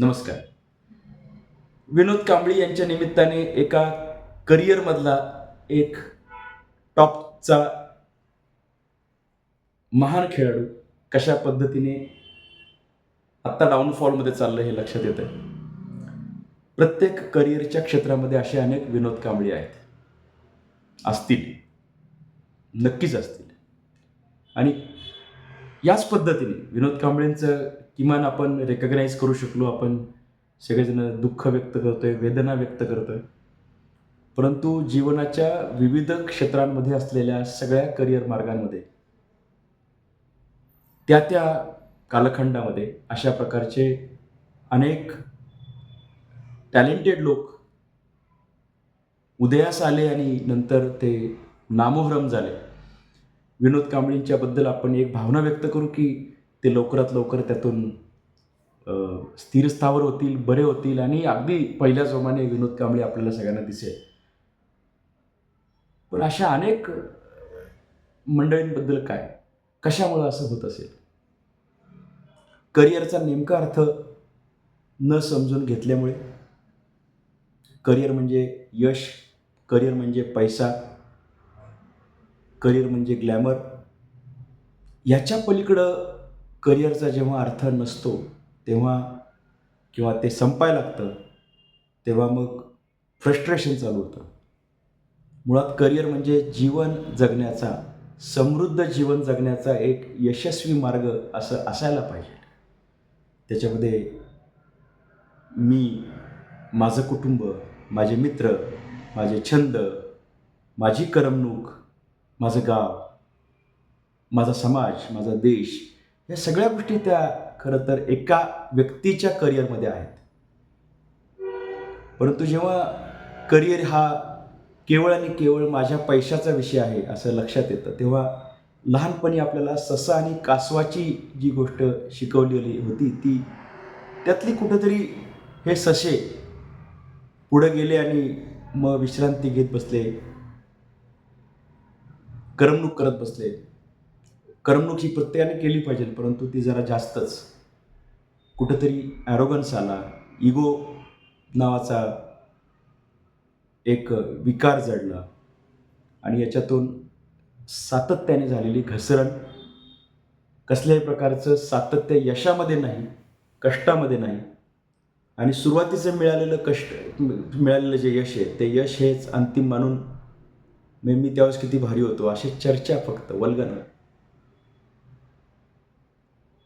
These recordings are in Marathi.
नमस्कार. विनोद कांबळी यांच्या निमित्ताने एका करिअरमधला एक टॉपचा महान खेळाडू कशा पद्धतीने आत्ता डाऊनफॉलमध्ये चाललं हे लक्षात येतं प्रत्येक करिअरच्या क्षेत्रामध्ये असे अनेक विनोद कांबळी आहेत. असतील. नक्कीच असतील. आणि याच पद्धतीने विनोद कांबळेंचं किमान आपण रेकग्नाईज करू शकलो आपण सगळेजण दुःख व्यक्त करतोय वेदना व्यक्त करतोय. परंतु जीवनाच्या विविध क्षेत्रांमध्ये असलेल्या सगळ्या करिअर मार्गांमध्ये त्या त्या कालखंडामध्ये अशा प्रकारचे अनेक टॅलेंटेड लोक उदयास आले आणि नंतर ते नामोहरम झाले. विनोद कांबळींच्याबद्दल आपण एक भावना व्यक्त करू की ते लवकरात लवकर त्यातून स्थिरस्थावर होतील बरे होतील आणि अगदी पहिल्या जोमाने विनोद कांबळे आपल्याला सगळ्यांना दिसेल. पण अशा अनेक मंडळींबद्दल काय? कशामुळं असं होत असेल? करिअरचा नेमका अर्थ न समजून घेतल्यामुळे? करिअर म्हणजे यश करिअर म्हणजे पैसा करिअर म्हणजे ग्लॅमर. याच्या पलीकडं करिअरचा जेव्हा अर्थ नसतो तेव्हा किंवा ते संपायला लागतं तेव्हा मग फ्रस्ट्रेशन चालू होतं. मुळात करिअर म्हणजे जीवन जगण्याचा समृद्ध जीवन जगण्याचा एक यशस्वी मार्ग असं असायला पाहिजे. त्याच्यामध्ये मी माझं कुटुंब माझे मित्र माझे छंद माझी करमणूक माझं गाव माझा समाज माझा देश या सगळ्या गोष्टी त्या खरं तर एका व्यक्तीच्या करिअरमध्ये आहेत. परंतु जेव्हा करिअर हा केवळ आणि केवळ माझ्या पैशाचा विषय आहे असं लक्षात येतं तेव्हा लहानपणी आपल्याला ससा आणि कासवाची जी गोष्ट शिकवलेली होती ती त्यातली कुठंतरी हे ससे पुढे गेले आणि मग विश्रांती घेत बसले करमणूक करत बसले. करमणूक ही प्रत्येकाने केली पाहिजे परंतु ती जरा जास्तच. कुठंतरी ॲरोगन्स आला इगो नावाचा एक विकार जडला आणि याच्यातून सातत्याने झालेली घसरण कसल्याही प्रकारचं सातत्य यशामध्ये नाही कष्टामध्ये नाही आणि सुरुवातीचं मिळालेलं कष्ट मिळालेलं जे यश आहे ते यश हेच अंतिम मानून मी मी त्यावेळेस किती भारी होतो अशी चर्चा फक्त वल्गन.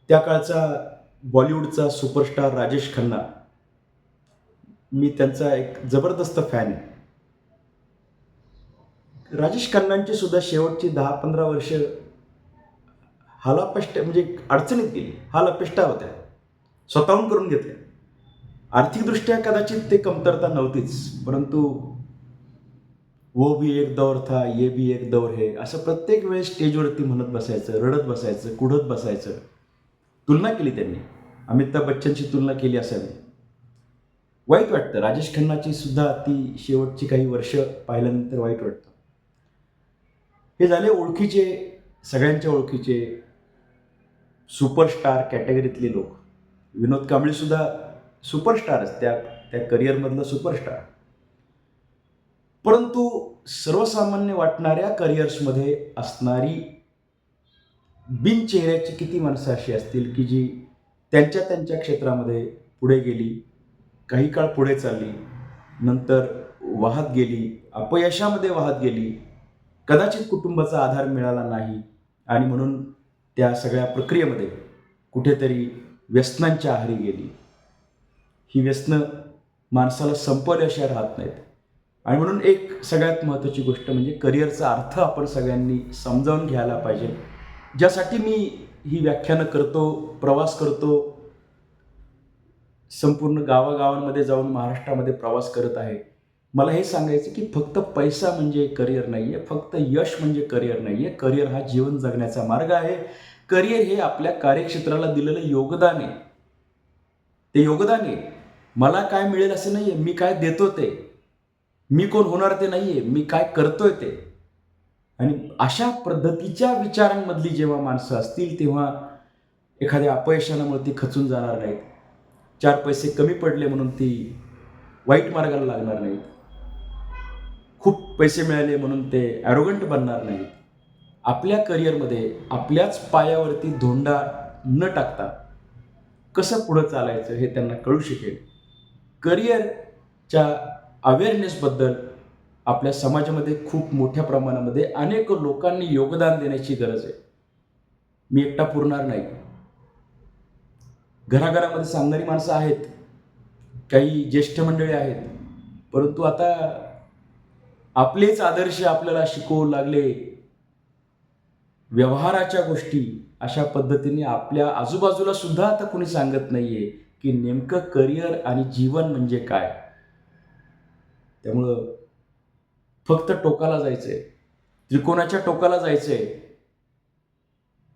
त्या काळचा बॉलिवूडचा सुपरस्टार राजेश खन्ना मी त्यांचा एक जबरदस्त फॅन आहे. राजेश खन्नांची सुद्धा शेवटची दहा पंधरा वर्ष हालापष्ट म्हणजे अडचणीत गेली. हालापेष्टा होत्या. स्वतःहून करून घेतल्या. आर्थिकदृष्ट्या कदाचित ते कमतरता नव्हतीच परंतु वो भी एक दौर था ये भी एक दौर हे असं प्रत्येक वेळेस स्टेजवरती म्हणत बसायचं रडत बसायचं कुढत बसायचं. तुलना केली त्यांनी. अमिताभ बच्चनची तुलना केली असावी. वाईट वाटतं. राजेश खन्नाची सुद्धा ती शेवटची काही वर्ष पाहिल्यानंतर वाईट वाटतं. हे झाले ओळखीचे सगळ्यांच्या ओळखीचे सुपरस्टार कॅटेगरीतले लोक. विनोद कांबळे सुद्धा सुपरस्टारच त्या त्या करिअरमधलं सुपरस्टार परंतु सर्वसामान्य वाटणाऱ्या करिअर्समध्ये असणारी बिन चेहऱ्याची किती माणसं अशी असतील की जी त्यांच्या त्यांच्या क्षेत्रामध्ये पुढे गेली काही काळ पुढे चालली नंतर वाहत गेली अपयशामध्ये वाहत गेली कदाचित कुटुंबाचा आधार मिळाला नाही आणि म्हणून त्या सगळ्या प्रक्रियेमध्ये कुठेतरी व्यसनांच्या आहारी गेली. ही व्यसनं माणसाला संपवल्याशिवाय राहत नाहीत. आणि म्हणून एक सगळ्यात महत्त्वाची गोष्ट म्हणजे करिअरचा अर्थ आपण सगळ्यांनी समजावून घ्यायला पाहिजे. ज्यासाठी मी ही व्याख्यानं करतो प्रवास करतो संपूर्ण गावागावांमध्ये जाऊन महाराष्ट्रामध्ये प्रवास करत आहे. मला हे सांगायचं की फक्त पैसा म्हणजे करिअर नाही आहे फक्त यश म्हणजे करिअर नाही आहे करिअर हा जीवन जगण्याचा मार्ग आहे. करिअर हे आपल्या कार्यक्षेत्राला दिलेलं योगदान आहे. ते योगदान आहे. मला काय मिळेल असं नाही आहे मी काय देतो ते. मी कोण होणार ते नाही आहे मी काय करतोय ते. आणि अशा पद्धतीच्या विचारांमधली जेव्हा माणसं असतील तेव्हा एखाद्या अपयशानामुळे ती खचून जाणार नाहीत. चार पैसे कमी पडले म्हणून ती वाईट मार्गाला लागणार नाहीत. खूप पैसे मिळाले म्हणून ते ॲरोगंट बनणार नाहीत. आपल्या करिअरमध्ये आपल्याच पायावरती धोंडा न टाकता कसं पुढं चालायचं हे त्यांना कळू शकेल. करिअरच्या अवेअरनेसबद्दल आपल्या समाजामध्ये खूप मोठ्या प्रमाणामध्ये अनेक लोकांनी योगदान देण्याची गरज आहे. मी एकटा पुरणार नाही. घराघरामध्ये सांगणारी माणसं आहेत. काही ज्येष्ठ मंडळी आहेत. परंतु आता आपलेच आदर्श आपल्याला शिकवू लागले. व्यवहाराच्या गोष्टी अशा पद्धतीने आपल्या आजूबाजूला सुद्धा आता कोणी सांगत नाहीये की नेमकं करिअर आणि जीवन म्हणजे काय. त्यामुळं फक्त टोकाला जायचंय. त्रिकोणाच्या टोकाला जायचंय.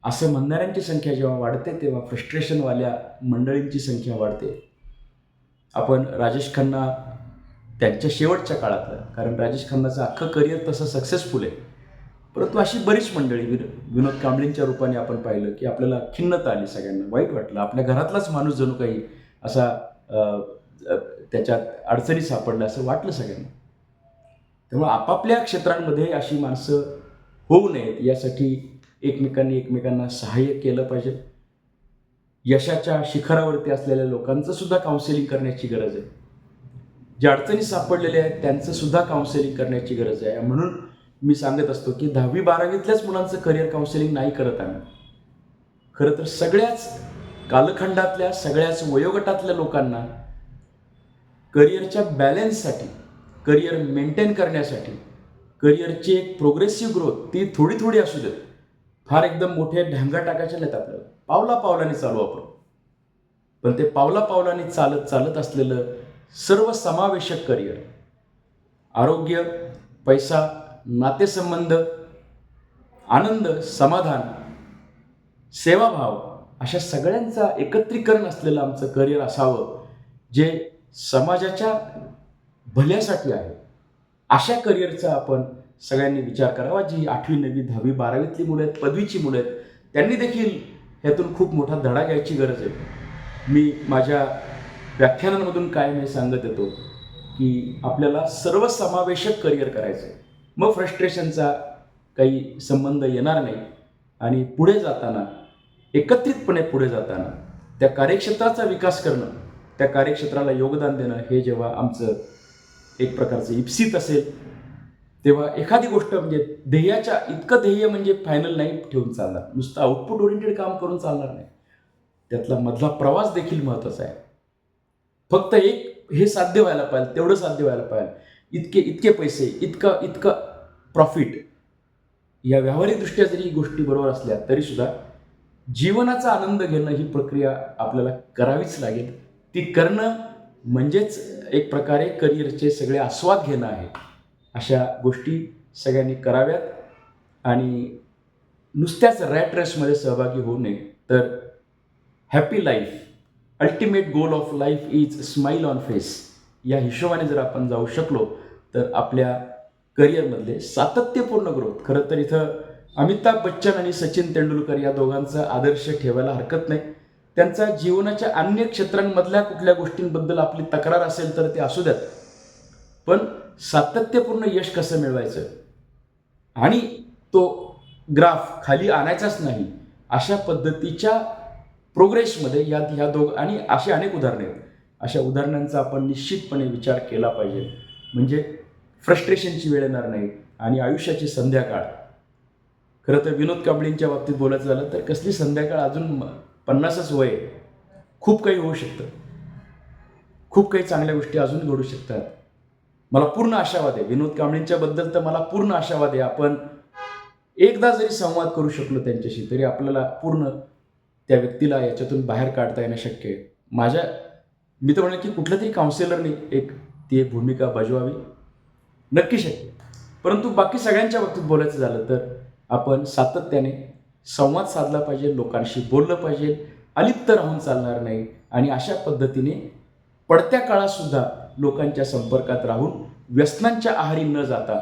असं म्हणणाऱ्यांची संख्या जेव्हा वाढते तेव्हा फ्रस्ट्रेशनवाल्या मंडळींची संख्या वाढते. आपण राजेश खन्ना त्यांच्या शेवटच्या काळातलं कारण राजेश खन्नाचं अख्खं करिअर तसं सक्सेसफुल आहे. परंतु अशी बरीच मंडळी विन विनोद कांबळेंच्या रूपाने आपण पाहिलं की आपल्याला खिन्नता आली सगळ्यांना. वाईट वाटलं. आपल्या घरातलाच माणूस जणू काही असा त्याच्यात अडचणी सापडल्या असं वाटलं सगळ्यांना. त्यामुळे आपापल्या क्षेत्रांमध्ये अशी माणसं होऊ नयेत यासाठी एकमेकांनी एकमेकांना सहाय्य केलं पाहिजे. यशाच्या शिखरावरती असलेल्या लोकांचं सुद्धा काउन्सिलिंग करण्याची गरज आहे. ज्या अडचणी सापडलेल्या आहेत त्यांचं सुद्धा काउन्सिलिंग करण्याची गरज आहे. म्हणून मी सांगत असतो की दहावी बारावीतल्याच मुलांचं करिअर काउन्सिलिंग नाही करत आम्ही. खरं तर सगळ्याच कालखंडातल्या सगळ्याच वयोगटातल्या लोकांना करिअरच्या बॅलन्ससाठी करिअर मेंटेन करण्यासाठी करिअरची एक प्रोग्रेसिव्ह ग्रोथ ती थोडी थोडी असू देत. फार एकदम मोठे ढांगा टाकायच्या नाहीत आपल्याला. पावला पावलाने चालू आपण. पण ते पावला पावलाने चालत चालत असलेलं सर्व समावेशक करिअर आरोग्य पैसा नातेसंबंध आनंद समाधान सेवाभाव अशा सगळ्यांचा एकत्रीकरण असलेलं आमचं करिअर असावं जे समाजाच्या भल्यासाठी आहे. अशा करिअरचा आपण सगळ्यांनी विचार करावा. जी आठवी नववी दहावी बारावीतली मुलं आहेत पदवीची मुलं आहेत त्यांनी देखील ह्यातून खूप मोठा धडा घ्यायची गरज आहे. मी माझ्या व्याख्यानांमधून काय मी सांगत येतो की आपल्याला सर्वसमावेशक करिअर करायचं आहे. मग फ्रस्ट्रेशनचा काही संबंध येणार नाही. आणि पुढे जाताना एकत्रितपणे पुढे जाताना त्या कार्यक्षेत्राचा विकास करणं त्या कार्यक्षेत्राला योगदान देणं हे जेव्हा आमचं एक प्रकारचं इप्सित असेल. तेव्हा एखादी गोष्ट म्हणजे ध्येयाच्या इतकं ध्येय म्हणजे फायनल नाही ठेवून चालणार. नुसतं आउटपुट ओरिएंटेड काम करून चालणार नाही. त्यातला मधला प्रवास देखील महत्त्वाचा आहे. फक्त एक हे साध्य व्हायला पाहिजे तेवढं साध्य व्हायला पाहिजे. इतके इतके पैसे इतकं इतकं प्रॉफिट या व्यावहारिकदृष्ट्या जरी गोष्टी बरोबर असल्या तरीसुद्धा जीवनाचा आनंद घेणं ही प्रक्रिया आपल्याला करावीच लागेल. ती करणं म्हणजेच एक प्रकारे करिअरचे सगळे आस्वाद घेणं आहे. अशा गोष्टी सगळ्यांनी कराव्यात आणि नुसत्याच रॅट रेसमध्ये सहभागी होऊ नये. तर happy life ultimate goal of life is smile on face या हिशोबाने जर आपण जाऊ शकलो तर आपल्या करिअरमधले सातत्यपूर्ण ग्रोथ खरं तर इथं अमिताभ बच्चन आणि सचिन तेंडुलकर या दोघांचा आदर्श ठेवायला हरकत नाही. त्यांचा जीवनाच्या अन्य क्षेत्रांमधल्या कुठल्या गोष्टींबद्दल आपली तक्रार असेल तर ते असू द्यात. पण सातत्यपूर्ण यश कसं मिळवायचं? आणि तो ग्राफ खाली आणायचाच नाही अशा पद्धतीच्या प्रोग्रेसमध्ये या ह्या दोघ आणि अशी अनेक उदाहरणे आहेत. अशा उदाहरणांचा आपण निश्चितपणे विचार केला पाहिजे. म्हणजे फ्रस्ट्रेशनची वेळ येणार नाही आणि आयुष्याची संध्याकाळ. खरं तर विनोद कांबळींच्या बाबतीत बोलायचं झालं तर कसली संध्याकाळ अजून म- पन्नासच वय खूप काही होऊ शकतं. खूप काही चांगल्या गोष्टी अजून घडू शकतात. मला पूर्ण आशावाद आहे. विनोद कांबळींच्याबद्दल तर मला पूर्ण आशावाद आहे. आपण एकदा जरी संवाद करू शकलो त्यांच्याशी तरी आपल्याला पूर्ण त्या व्यक्तीला याच्यातून बाहेर काढता येणं शक्य आहे. माझ्या मी तर म्हणेन की कुठल्या तरी काउन्सिलरने एक ती एक भूमिका बजवावी. नक्की शक्य परंतु बाकी सगळ्यांच्या बाबतीत बोलायचं झालं तर आपण सातत्याने संवाद साधला पाहिजे लोकांशी बोललं पाहिजे अलिप्त राहून चालणार नाही. आणि अशा पद्धतीने पडत्या काळातसुद्धा लोकांच्या संपर्कात राहून व्यसनांच्या आहारी न जाता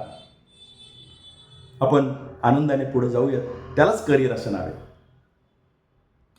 आपण आनंदाने पुढे जाऊयात. त्यालाच करिअर असं आहे.